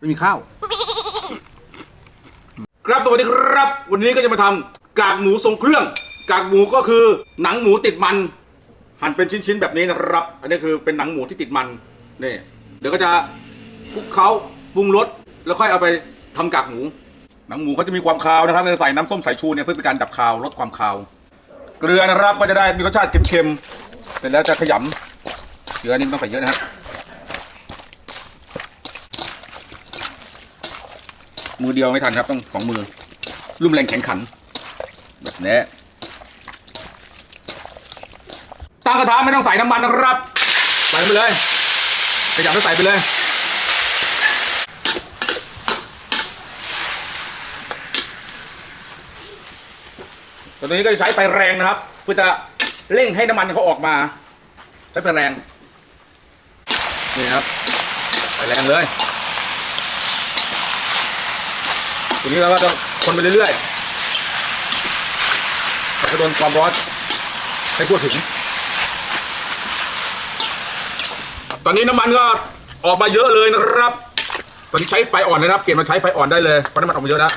ไม่มีข้าว ครับสวัสดีครับ วันนี้ก็จะมาทำกากหมูทรงเครื่อง กากหมูก็คือหนังหมูติดมัน หั่นเป็นชิ้นๆแบบนี้นะครับ อันนี้คือเป็นหนังหมูที่ติดมันนี่เดี๋ยวก็จะคลุกเคล้าปรุงรสแล้วค่อยเอาไปทำกากหมู หนังหมูเขาจะมีความคาวนะครับจะใส่น้ำส้มสายชูเนี่ยเพื่อเป็นการดับคาวลดความคาว เกลือนะครับก็จะได้มีรสชาติเค็มๆเสร็จแล้วจะขยำเกลือนี่ไม่ต้องใส่เยอะนะครับ มือเดียวไม่ทันครับต้องสองมือ รุ่มแรงแข็งขัน แบบนี้ตั้งกระทะไม่ต้องใส่น้ำมันนะครับ ใส่ไปเลยขยับแล้วใส่ไปเลยตอนนี้ก็จะใช้ไฟแรงนะครับ เพื่อจะเร่งให้น้ำมันเขาออกมา ใช้ไฟแรงนี่ครับไฟแรงเลย ทีนี้เราก็จะคนไปเรื่อยๆแล้วก็โดนความร้อนให้ทั่วถึง ตอนนี้น้ำมันก็ออกมาเยอะเลยนะครับตอนนี้ใช้ไฟอ่อนนะครับเปลี่ยนมาใช้ไฟอ่อนได้เลยเพราะน้ำมันออกมาเยอะแล้ว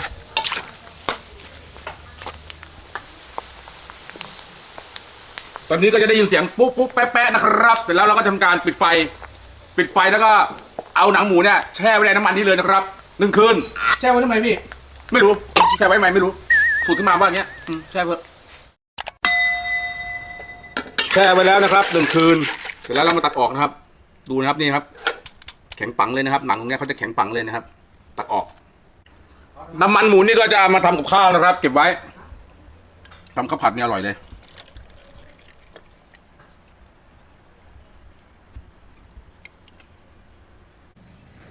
ตอนนี้ก็จะได้ยินเสียงปุ๊บปุ๊บแป๊ะแป๊ะนะครับ เสร็จแล้วเราก็ทำการปิดไฟ ปิดไฟแล้วก็เอาหนังหมูเนี่ยแช่ไว้ในน้ำมันนี้เลยนะครับหนึ่งคืนแช่ไว้ทำไมพี่ ไม่รู้แช่ไว้ไหมไม่รู้สูตรขึ้นมาว่าอย่างเงี้ยอืมแช่เพื่อแช่ไว้แล้วนะครับหนึ่งคืน เสร็จแล้วเรามาตัดออกนะครับ ดูนะครับนี่ครับ แข็งปังเลยนะครับ หนังตรงเนี้ยเขาจะแข็งปังเลยนะครับ ตัดออก น้ำมันหมูนี่ก็จะเอามาทำกับข้าวนะครับ เก็บไว้ทำข้าวผัดเนี่ยอร่อยเลย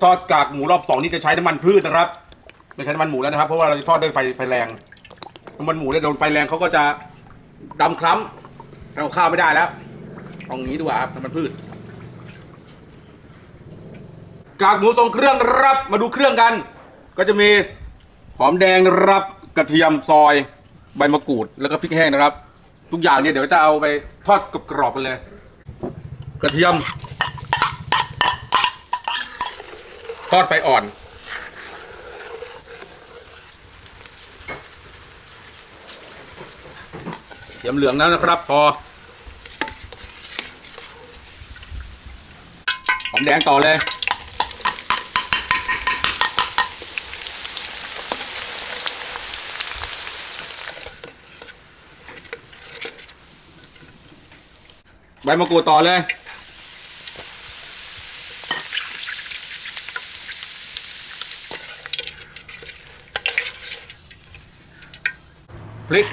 ทอดกากหมูรอบสองนี่จะใช้น้ำมันพืชนะครับ ไม่ใช้น้ำมันหมูแล้วนะครับ เพราะว่าเราจะทอดด้วยไฟไฟแรงน้ำมันหมูเนี่ยโดนไฟแรงเขาก็จะดำคล้ำเอาข้าวไม่ได้แล้วเอางี้ดีกว่าครับน้ำมันพืชกากหมูทรงเครื่องนะครับมาดูเครื่องกัน ก็จะมีหอมแดงนะครับกระเทียมซอย ใบมะกรูดแล้วก็พริกแห้งนะครับ ทุกอย่างเนี่ยเดี๋ยวจะเอาไปทอดกรอบๆกันเลย กระเทียม ทอดไฟอ่อน เสียมเหลืองแล้วนะครับ พอหอมแดงต่อเลยใบมะกรูดต่อเลยพริก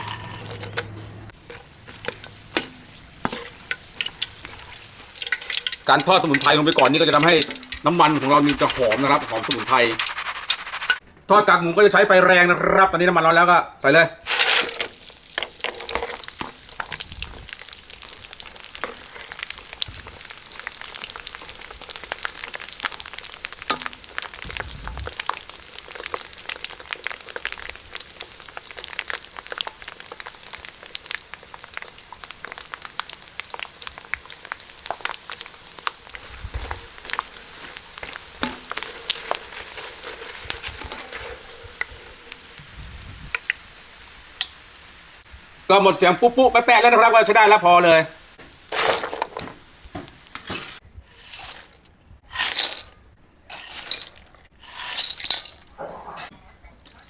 การทอดสมุนไพรลงไปก่อนนี่ก็จะทำให้น้ำมันของเรามีจะหอมนะครับหอมสมุนไพรทอดกากหมูก็จะใช้ไฟแรงนะครับ ตอนนี้น้ำมันร้อนแล้วก็ใส่เลย ก็หมดเสียงปุ๊บปุ๊บแป๊ะๆแล้วนะครับก็ใช้ได้แล้วพอเลย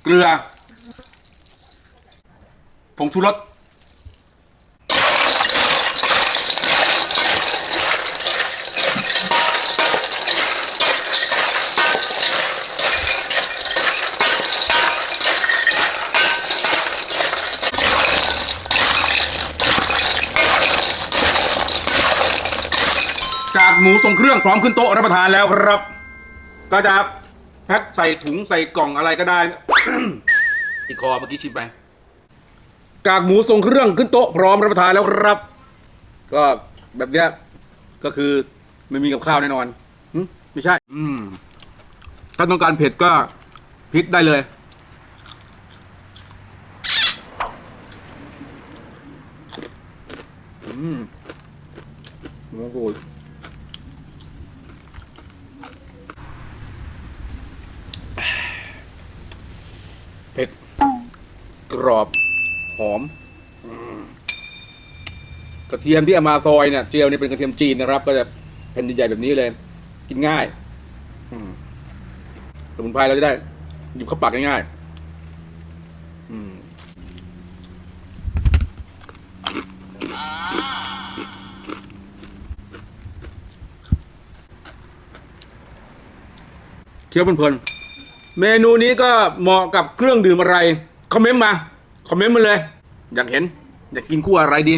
เกลือผงชูรส กากหมูทรงเครื่องพร้อมขึ้นโต๊ะรับประทานแล้วครับ ก็จะแพ็คใส่ถุงใส่กล่องอะไรก็ได้ ติดคอเมื่อกี้ชิมไป กากหมูทรงเครื่องขึ้นโต๊ะพร้อมรับประทานแล้วครับ ก็แบบเนี้ยก็คือไม่มีกับข้าวแน่นอนหึไม่ใช่ อืม ถ้าต้องการเผ็ดก็พริกได้เลย อืมโอ้โห ผ็ด กรอบหอมกระเทียมที่เอามาซอยเนี่ยเจียวนี่เป็นกระเทียมจีนนะครับ ก็จะแผ่นใหญ่ๆแบบนี้เลย กินง่ายสมุนไพรเราจะได้หยิบเข้าปากง่ายเคี้ยวเพลินๆเมนูนี้ก็เหมาะกับเครื่องดื่มอะไร คอมเมนต์มา คอมเมนต์มาเลย อยากเห็น อยากกินคู่อะไรดี